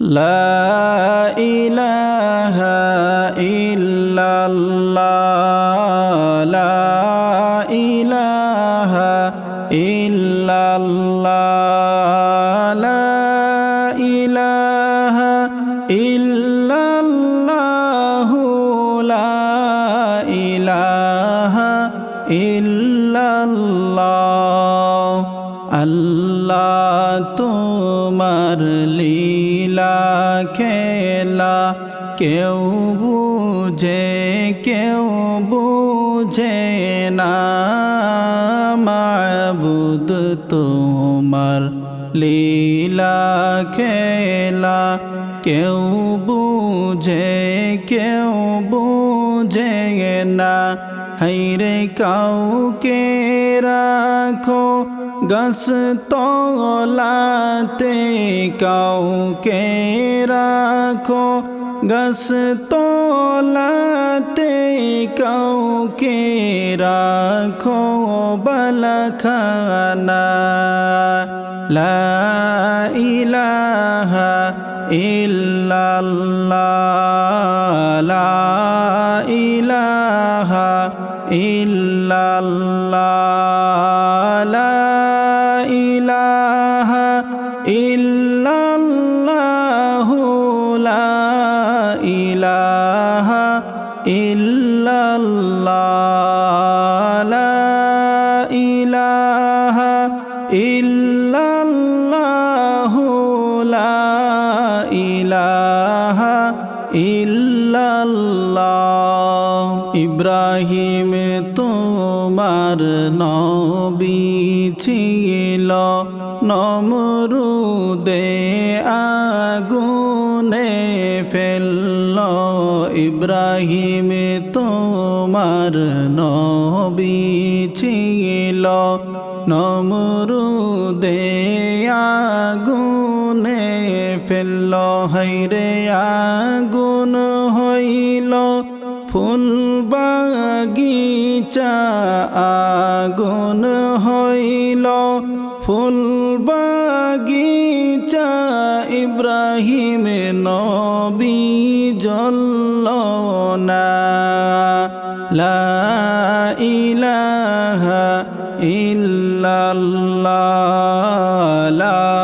لا إله إلا الله لا إله إلا الله لا إله إلا الله لا إله إلا الله আল্লাহ তোমার লীলা খেলা কেউ বুঝে কেউ বুঝে না। মাবুদ তোমার লীলা খেলা। কেউ বুঝে কেউ বুঝে না। হাইরে কাউকে রাখো গস তোলাতে কাউকে রাখো। গস তোলাতে কাউকে রাখো বলখানা। লা ইলাহা ইল্লাল্লাহ। লা ইলাহা ইল্লাল্লাহ। ইল্লাল্লাহ ইব্রাহিম তোমার নবী ছিল। নমরুদে আগুনে ফেলল। ইব্রাহিম তোমার নবী ছিল। নমরুদে আগুনে ফেলল হৈরে আগুন হইল ফুল বাগিচা আগুন হইল ফুল বাগিচা ইব্রাহিম নবী জল্ল না। লা ইলাহা ইল্লাল্লাহ, লা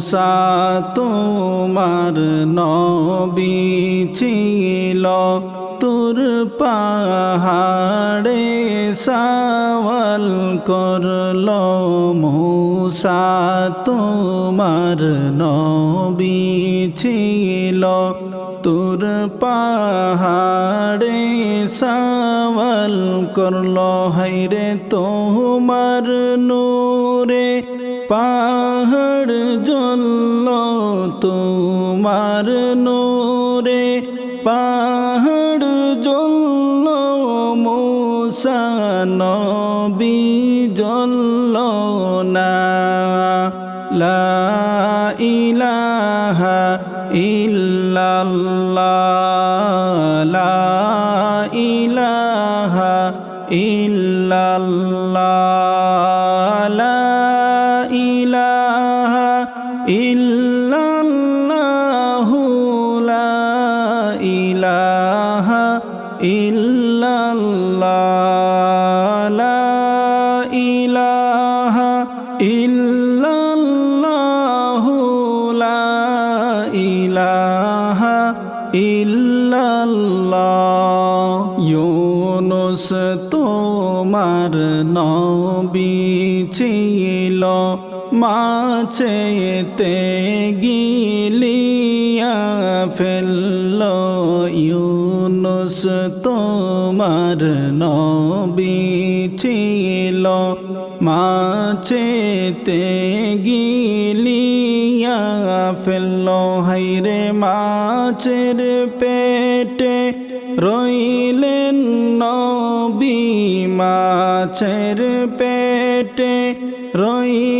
মুসা তোমার নবী ছিল। তোর পাহাড়ে সাওয়াল করল মুসা তোমার নবী ছিল। তোর পাহাড়ে সাওয়াল করল হাইরে তোমার নূরে জ্বলল তোমার নোরে পাহাড় জল মূসা নবী জ্বলল না। লা ইলাহা ইল্লাল্লাহ। ইল্লাল্লাহ ইউনুস তোমার নবী ছিল। মাছেতে গিলিয়া ফেলল ইউনুস তোমার নবী ছিল। মাছেতে গিলিয়া ফেলল হাইরে মাছের পেটে রইলেন নবী মাছের পেটে রইলেন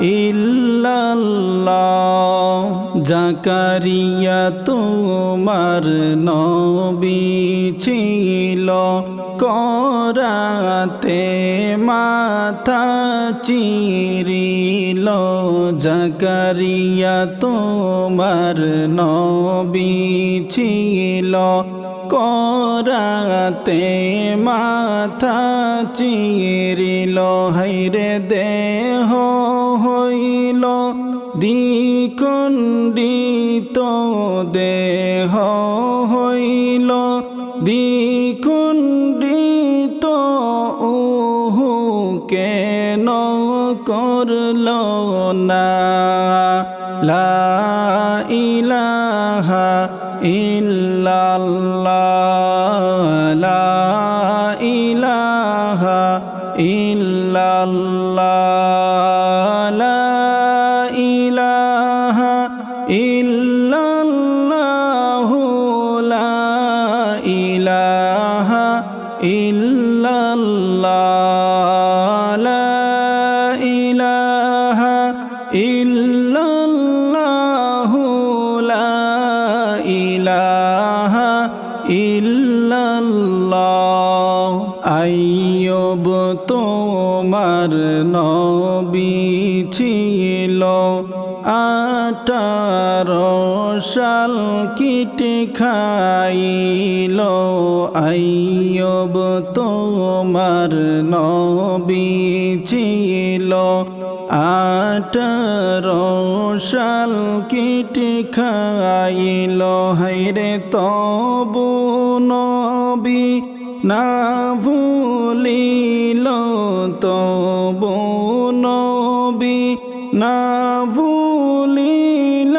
ইল্লাল্লাহ জাকারিয়া তোমার নবী ছিল, করাতে মাথা চিরিল জাকারিয়া তোমার নবী ছিল, করাতে মাথা চিরিল হাইরে দেহ হইল দ্বিখণ্ডিত দেহ হইল দ্বিখণ্ডিত ওহু কেন করল না? লা ইলাহা ইল্লাল্লাহ, লা ইলাহা ইল্লাল্লাহ। ইলাহা ইল্লাল্লাহু ইলাহা তোমার নবী ছিল। আঠারো সাল কিটে খাইল। আইয়ুব তোমার নবী ছিল। আঠারো সাল কিটে খাইল। হাইরে তবু নবী না ভুলিল। তবু নবী না ভুলিল।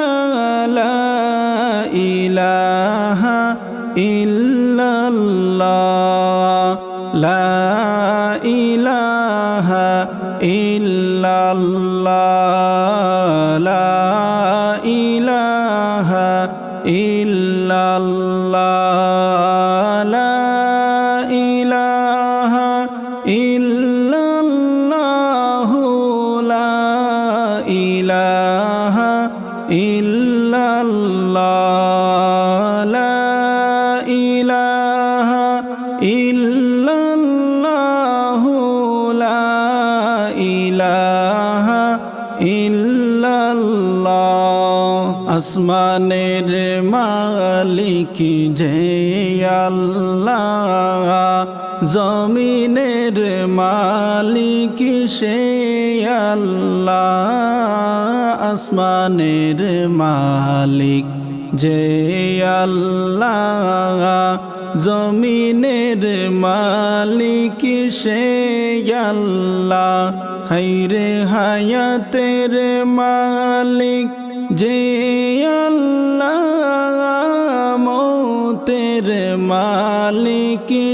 ইলাহা ইল্লাল্লাহ। লা ইলাহা ইল্লাল্লাহ আসমানের মালিক যে আল্লাহ। জমিনের মালিক সে আল্লাহ। আসমানের মালিক যে আল্লাহ। জমিনের মালিক সে আল্লাহ। হাইরে হায়াতের মালিক যে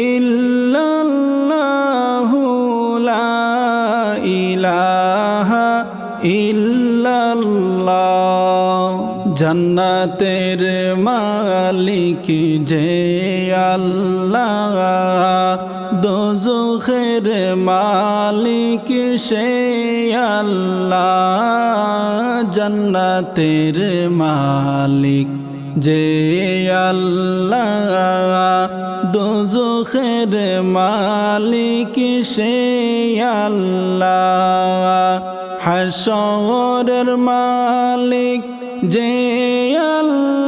ইল্লাল্লাহু লা ইলাহা ইল্লাল্লাহ। জান্নাতের মালিক যে আল্লাহ। দোজখের মালিক সে আল্লাহ। জান্নাতের মালিক যে আল্লাহ। দোজখের মালিক সে আল্লাহ। হাসরের মালিক যে আল্লাহ।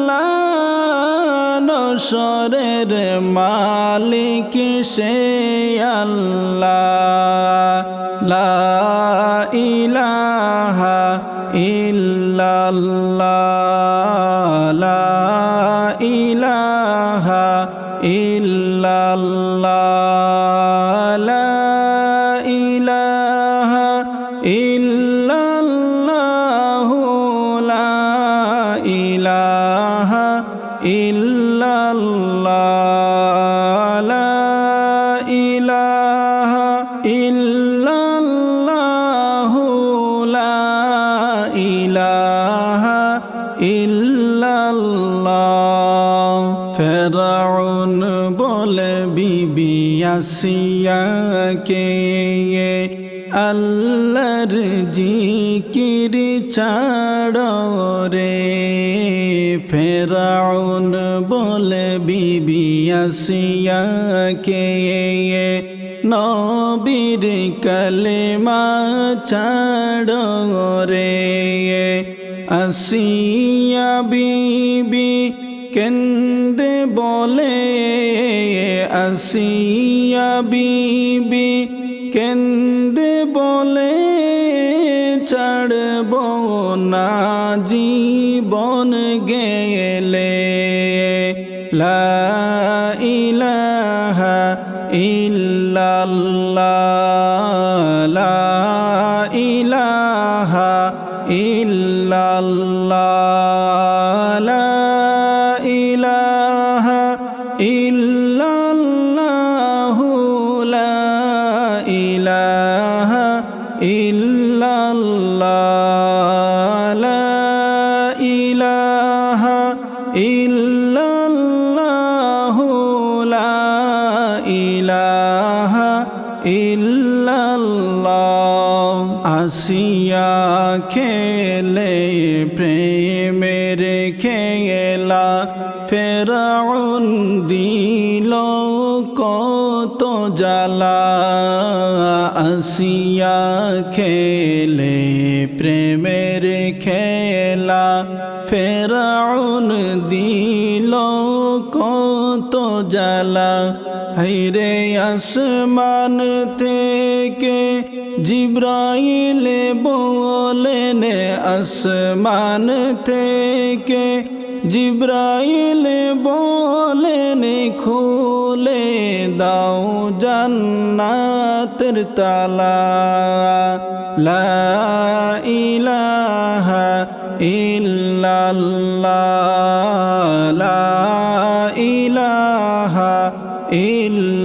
মালিক সে আল্লাহ। লা ইলাহা ইল্লাল্লাহ। ইল্লাল্লাহ। আসিয়াকে আল্লাহর জিকির ছাড়ো রে ফেরাউন বলে বিবি আসিয়াকে নবীর কলেমা ছাড়ো রে আসিয়া বিবি কেন্দে বলে আসিয়া বিবি কেন্দে বলে ছাড়ব না জীবন গেলে। লা ইলাহা ইল্লাল্লাহ লা ইলাহা ইল্লাল্লাহ। ইল্লাল্লাহু লা ইলাহা ইল্লাল্লাহ। আসিয়া খেলে প্রেমের খেলা ফেরাউন দিল কত জ্বালা। আসিয়া খেলে প্রেমের খেলা ফেরাউন দিল কত জ্বালা। হাইরে আসমান থেকে জিব্রাইল বলেন, আসমান থেকে জিব্রাইল বলেন, খুলে দাও জান্নাতের তালা। লা ইলাহা ইল্লাল্লাহ, লা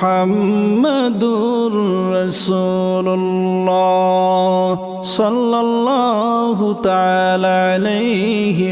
মুহাম্মাদুর রসুল্লাহ সাল্লাল্লাহু তাআলা আলাইহি